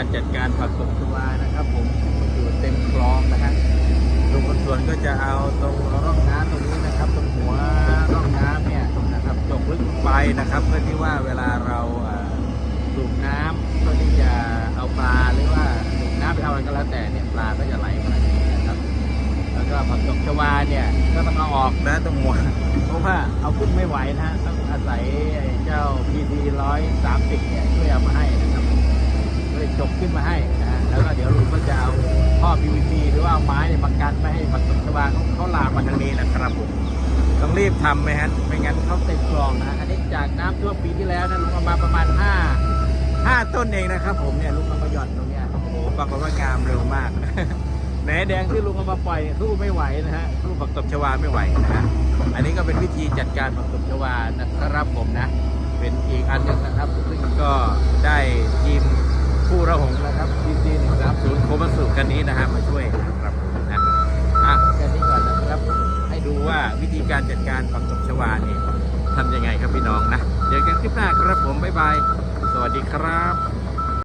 การจัดการผักตบชวานะครับ ผมอยู่เต็มคลองนะฮะลุงคนสวนก็จะเอาตรงร่องน้ำตรงนี้นะครับ ตรงหัวร่องน้ำเนี่ยนะครับจกลึกไปนะครับ เพื่อที่ว่าเวลาเราสูบน้ำเพื่อที่จะเอาปลาหรือว่าสูบน้ำไปทำอะไรก็แล้วแต่เนี่ยปลาก็จะไหลมาอย่างนี้นะครับ แล้วก็ผักตบชวาเนี่ยก็ต้องเอาออกนะตรงหัวเพราะว่าเอาขึ้นไม่ไหวนะต้องอาศัยไอ้เจ้า PT 130เนี่ยช่วย จกขึ้นมาให้นะฮะแล้วก็เดี๋ยวลุงก็จะเอาท่อ PVC หรือว่าเอาไม้เนี่ยมากันไม่ให้ผักตบชวาเขาเขาลามมาทางนี้นะครับผมต้องรีบทำไหมฮะไม่งั้นเขาเต็มคลองนะอันนี้จากน้ำท่วมปีที่แล้วนะลุงเอามาประมาณ 5 5 ต้นเองนะครับ ผมเนี่ยลุงเอามาหย่อนตรงเนี้ยโอ้โหปรากฏว่างามเร็วมากแหนแดงที่ลุงเอามาปล่อยเนี่ยสู้ไม่ไหวนะฮะสู้ผักตบชวาไม่ไหวนะฮะอันนี้ก็เป็นวิธีจัดการผักตบชวานะครับผมนะ เป็นอีกอันหนึงนะครับซึ่งก็ได้ทีมผู้ระหงนะครับทีมทีหนึ่งครับศูนย์โคมัสุกันนี้นะฮะมาช่วยนะครับผมนะอะแค่นี้ก่อนนะครับ ให้ดูว่าวิธี การจัดการผักตบชวานี่ทำยังไงครับพี่น้องนะเจอกันคลิปหน้าครับผมบ๊ายบาย สวัสดีครับ